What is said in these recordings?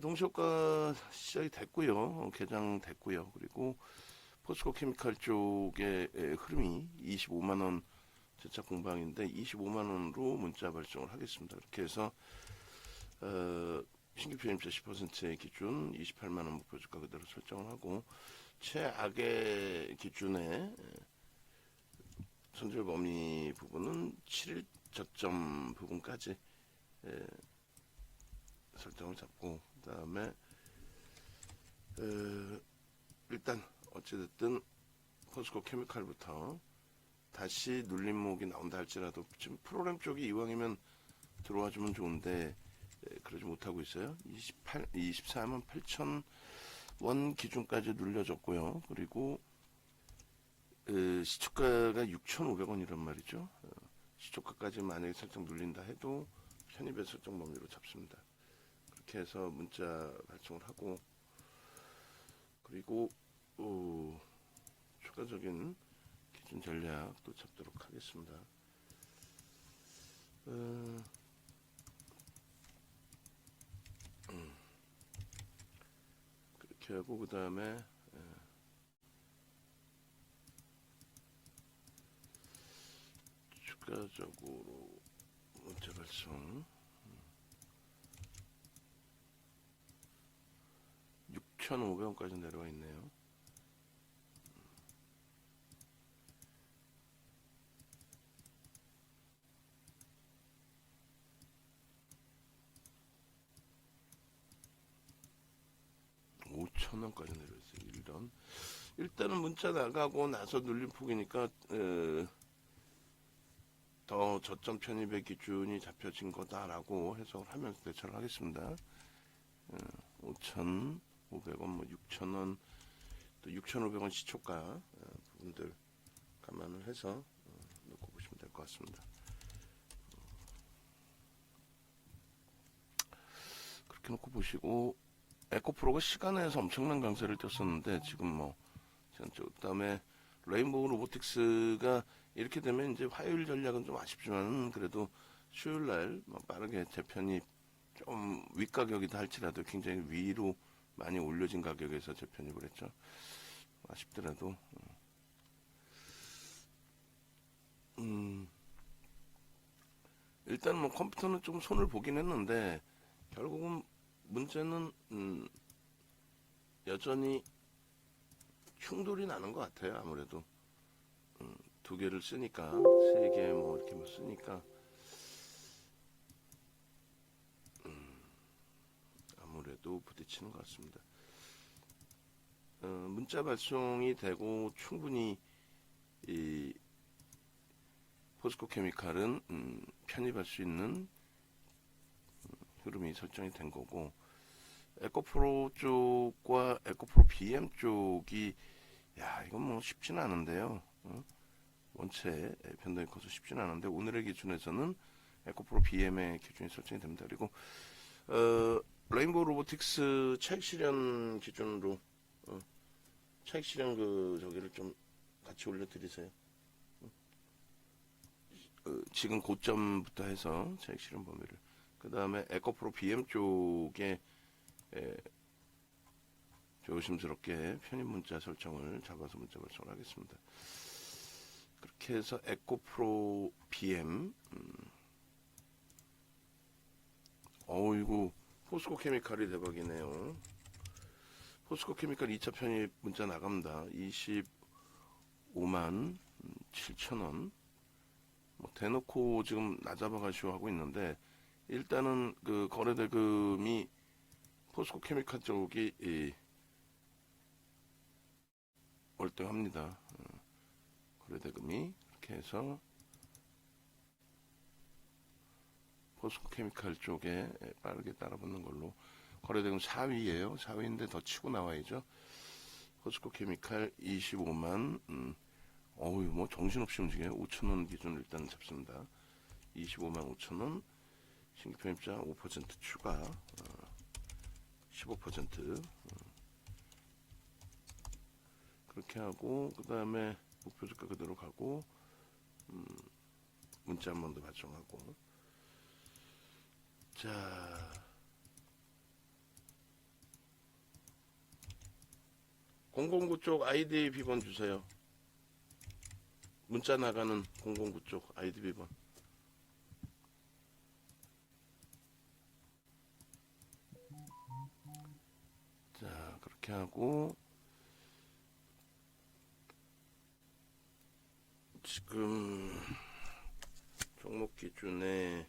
동시효과 시작이 됐고요. 어, 개장됐고요. 그리고 포스코 케미칼 쪽의 에, 흐름이 25만 원 재차 공방인데 25만 원으로 문자 발송을 하겠습니다. 그렇게 해서 어, 신규 편입자 10%의 기준 28만 원 목표 주가 그대로 설정을 하고 최악의 기준에 손절 범위 부분은 7일 저점 부분까지 에, 설정을 잡고 그 다음에 어, 일단 어찌됐든 포스코 케미칼부터 다시 눌림목이 나온다 할지라도 지금 프로그램 쪽이 이왕이면 들어와 주면 좋은데 에, 그러지 못하고 있어요. 28, 24만 8천 원 기준까지 눌려졌고요. 그리고 에, 시초가가 6,500원이란 말이죠. 어, 시초가까지 만약에 살짝 눌린다 해도 편입의 설정 범위로 잡습니다. 그렇게 해서 문자 발송을 하고 그리고 어, 추가적인 기준 전략도 잡도록 하겠습니다. 어, 음, 그렇게 하고 그 다음에 추가적으로 문자 발송 6,500원까지 내려와 있네요. 오천 원까지 내려왔어요. 일단 일단은 문자 나가고 나서 눌림폭이니까 에, 더 저점 편입의 기준이 잡혀진 거다라고 해석을 하면서 대처를 하겠습니다. 5,500원, 뭐 6,000원, 또 6,500원 시초가 어, 부분들 감안을 해서 어, 놓고 보시면 될 것 같습니다. 그렇게 놓고 보시고 에코프로가 시간에서 엄청난 강세를 띄었었는데 지금 뭐 그다음에 레인보우 로보틱스가 이렇게 되면 이제 화요일 전략은 좀 아쉽지만 그래도 수요일 날뭐 빠르게 재편이 좀 윗가격이다 할지라도 굉장히 위로 많이 올려진 가격에서 재편입을 했죠. 아쉽더라도 음, 일단 뭐 컴퓨터는 좀 손을 보긴 했는데 결국은 문제는 음, 여전히 충돌이 나는 것 같아요. 아무래도 음, 두 개를 쓰니까 세 개 뭐 이렇게 뭐 쓰니까 아무래도 부딪히는 것 같습니다. 어, 문자 발송이 되고 충분히 이 포스코 케미칼은 음, 편입할 수 있는 음, 흐름이 설정이 된 거고 에코프로 쪽과 에코프로 BM 쪽이 야 이건 뭐 쉽지는 않은데요. 어? 원체 변동이 커서 쉽지는 않은데 오늘의 기준에서는 에코프로 BM의 기준이 설정이 됩니다. 그리고 어, 레인보우 로보틱스 차익 실현 기준으로 어, 차익 실현 그 저기를 좀 같이 올려드리세요. 어, 지금 고점부터 해서 차익 실현 범위를 그 다음에 에코프로 BM 쪽에 에, 조심스럽게 편입 문자 설정을 잡아서 문자 발송을 하겠습니다. 그렇게 해서 에코프로 BM 음, 어이구 포스코 케미칼이 대박이네요. 포스코 케미칼 2차 편입 문자 나갑니다. 25만 7천 원. 뭐 대놓고 지금 나잡아가시오 하고 있는데 일단은 그 거래 대금이 포스코 케미칼 쪽이 이 월등합니다. 어, 거래 대금이 이렇게 해서 포스코 케미칼 쪽에 빠르게 따라붙는 걸로 거래대금 4위예요. 4위인데 더 치고 나와야죠. 포스코 케미칼 25만 음, 어우 뭐 정신없이 움직여요. 5천원 기준 일단 잡습니다. 25만 5천원 신규 편 입자 5% 추가 어, 15% 어. 그렇게 하고 그 다음에 목표 주가 그대로 가고 음, 문자 한 번 더 발송하고 자. 009쪽 아이디 비번 주세요. 문자 나가는 009쪽 아이디 비번. 자, 그렇게 하고 지금 종목 기준에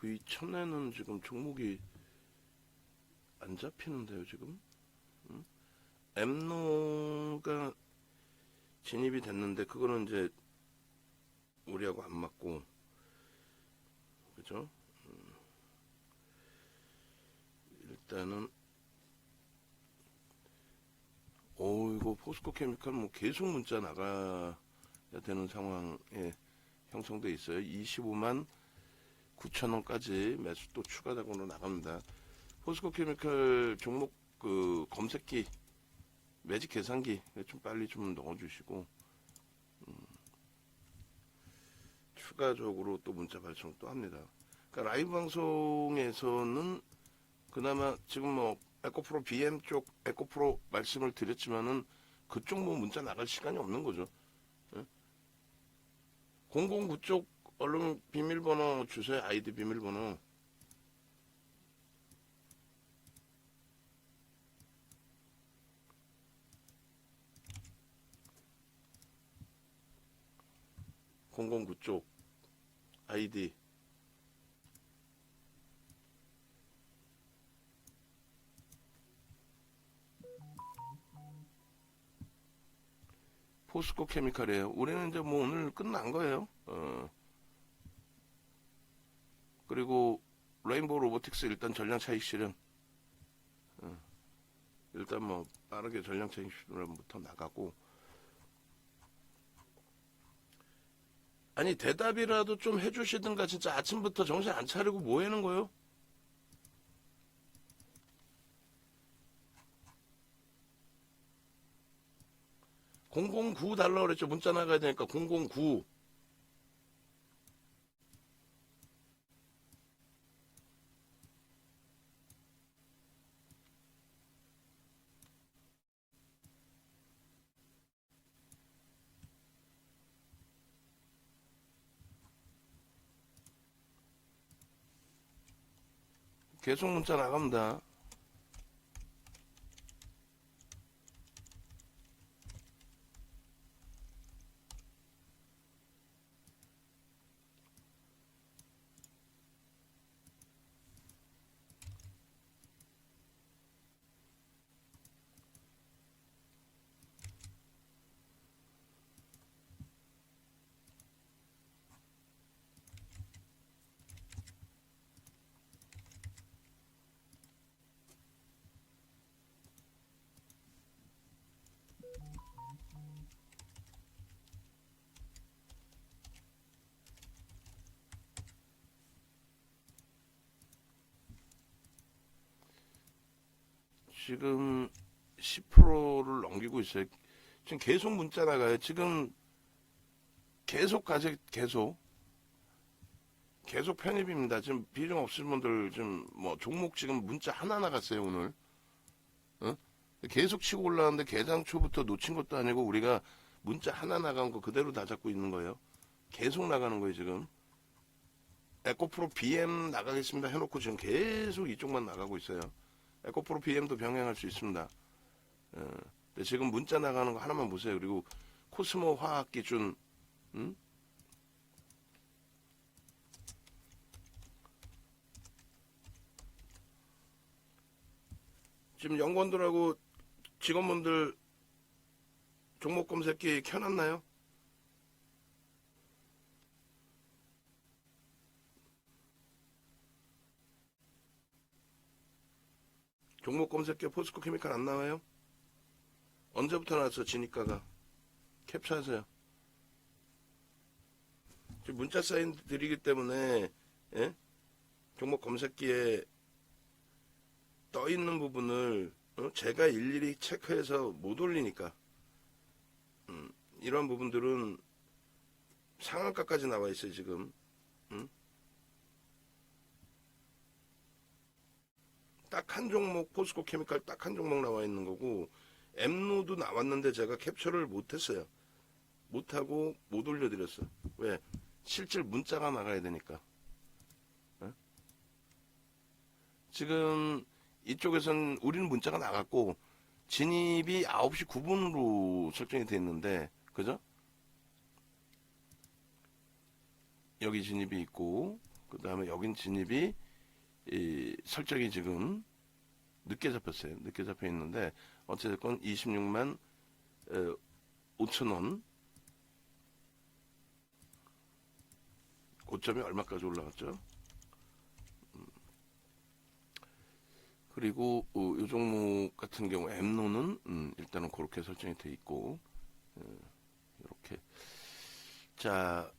V 천에는 지금 종목이 안 잡히는데요, 지금. 음? 엠노가 진입이 됐는데 그거는 이제 우리하고 안 맞고 그죠? 음. 일단은 오 이거 포스코 케미칼 뭐 계속 문자 나가야 되는 상황에 형성돼 있어요. 25만 9천 원까지 매수 또 추가적으로 나갑니다. 포스코 케미칼 종목 그 검색기 매직 계산기 좀 빨리 좀 넣어주시고 음, 추가적으로 또 문자 발송 또 합니다. 그러니까 라이브 방송에서는 그나마 지금 뭐 에코프로 BM 쪽 에코프로 말씀을 드렸지만은 그쪽 뭐 문자 나갈 시간이 없는 거죠. 예? 009쪽 얼른 비밀번호 주세요. 아이디 비밀번호. 공공구 쪽 아이디 포스코 케미칼이에요. 우리는 이제 뭐 오늘 끝난 거예요. 어. 그리고 레인보우 로보틱스 일단 전량 차익 실현. 어. 일단 뭐 빠르게 전량 차익 실현부터 나가고. 아니 대답이라도 좀 해주시든가 진짜 아침부터 정신 안 차리고 뭐 하는 거요? (009) 달라 그랬죠 문자 나가야 되니까 (009) 계속 문자 나갑니다. 지금 10%를 넘기고 있어요. 지금 계속 문자 나가요. 지금 계속 가세 계속 계속 편입입니다. 지금 비중 없으신 분들 지금 뭐 종목 지금 문자 하나 나갔어요 오늘. 어? 계속 치고 올라왔는데 개장 초부터 놓친 것도 아니고 우리가 문자 하나 나간 거 그대로 다 잡고 있는 거예요. 계속 나가는 거예요 지금. 에코프로 BM 나가겠습니다 해놓고 지금 계속 이쪽만 나가고 있어요. 에코프로 BM도 병행할 수 있습니다. 어, 근데 지금 문자 나가는 거 하나만 보세요. 그리고 코스모 화학 기준, 음? 지금 연구원들하고 직원분들 종목 검색기 켜놨나요? 종목 검색기 포스코 케미칼 안 나와요? 언제부터 나왔어 진입가가 캡처하세요 문자 사인 드리기 때문에 예? 종목 검색기에 떠 있는 부분을 어? 제가 일일이 체크해서 못 올리니까 음, 이런 부분들은 상한가까지 나와 있어요 지금 음? 딱한 종목 포스코 케미칼 딱 한 종목 나와 있는 거고 엠노도 나왔는데 제가 캡처를 못했어요. 못하고 못 올려드렸어. 왜? 실질 문자가 나가야 되니까. 어? 지금 이쪽에선 우리는 문자가 나갔고 진입이 9시 9분으로 설정이 돼 있는데 그죠? 여기 진입이 있고 그 다음에 여긴 진입이 이 설정이 지금 늦게 잡혔어요. 늦게 잡혀 있는데 어찌됐건 26만 5천 원 고점이 얼마까지 올라갔죠? 그리고 어, 이 종목 같은 경우 엠노는 음, 일단은 그렇게 설정이 돼 있고 이렇게 자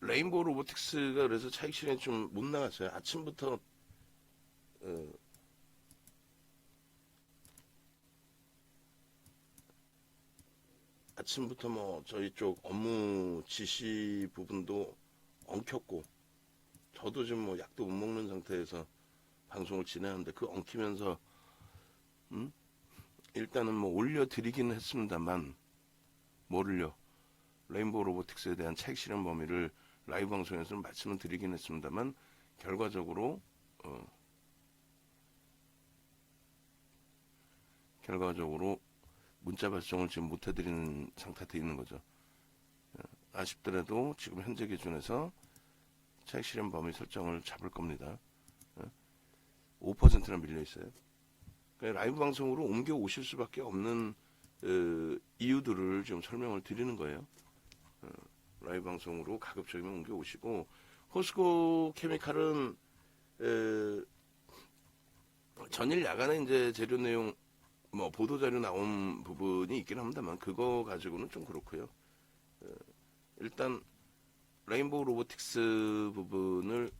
레인보우 로보틱스가 그래서 차익 실현이 좀못 나갔어요. 아침부터 어, 아침부터 뭐 저희 쪽 업무 지시 부분도 엉켰고 저도 지금 뭐 약도 못 먹는 상태에서 방송을 진행하는데 그 엉키면서 음? 일단은 뭐 올려드리기는 했습니다만 뭐를요 레인보우 로보틱스에 대한 차익 실현 범위를 라이브 방송에서는 말씀을 드리긴 했습니다만 결과적으로 어, 결과적으로 문자 발송을 지금 못 해드리는 상태에 있는 거죠. 어, 아쉽더라도 지금 현재 기준에서 차익 실현 범위 설정을 잡을 겁니다. 5%나 밀려 있어요. 그러니까 라이브 방송으로 옮겨 오실 수밖에 없는 어, 이유들을 좀 설명을 드리는 거예요. 어, 라이브 방송으로 가급적이면 옮겨 오시고 호스코 케미칼은 에, 전일 야간에 이제 재료 내용 뭐 보도 자료 나온 부분이 있긴 합니다만 그거 가지고는 좀 그렇고요. 어, 일단 레인보우 로보틱스 부분을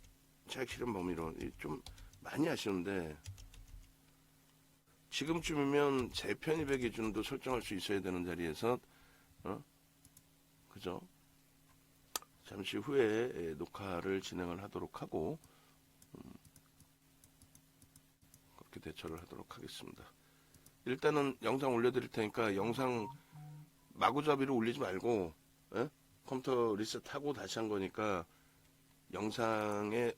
차익 실현 범위로 좀 많이 아쉬운데 지금쯤이면 재편입의 기준도 설정할 수 있어야 되는 자리에서 어? 그죠? 잠시 후에 예, 녹화를 진행을 하도록 하고 음, 그렇게 대처를 하도록 하겠습니다. 일단은 영상 올려드릴 테니까 영상 마구잡이로 올리지 말고 예? 컴퓨터 리셋하고 다시 한 거니까 영상의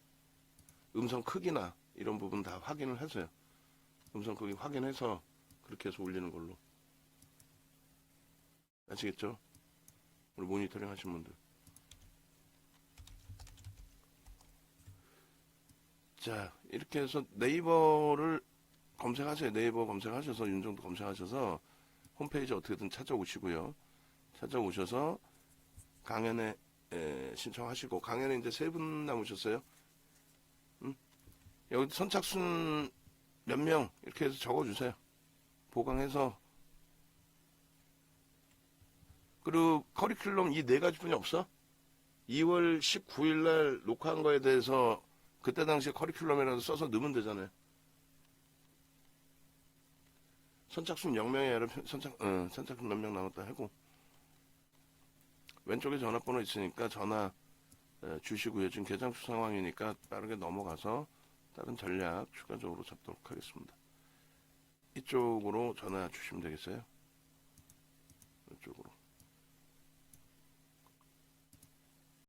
음성 크기나 이런 부분 다 확인을 해서요. 음성 크기 확인해서 그렇게 해서 올리는 걸로. 아시겠죠? 우리 모니터링 하신 분들. 자, 이렇게 해서 네이버를 검색하세요. 네이버 검색하셔서 윤정도 검색하셔서 홈페이지 어떻게든 찾아오시고요. 찾아오셔서 강연에 에, 신청하시고 강연에 이제 세 분 남으셨어요. 음? 여기 선착순 몇 명 이렇게 해서 적어주세요. 보강해서 그리고 커리큘럼 이 네 가지뿐이 없어? 2월 19일 날 녹화한 거에 대해서 그때 당시에 커리큘럼이라도 써서 넣으면 되잖아요. 선착순 0명이 아니라 선착, 어, 선착순 몇 명 남았다 하고 왼쪽에 전화번호 있으니까 전화 에, 주시고요. 지금 개장수 상황이니까 빠르게 넘어가서 다른 전략 추가적으로 잡도록 하겠습니다. 이쪽으로 전화 주시면 되겠어요.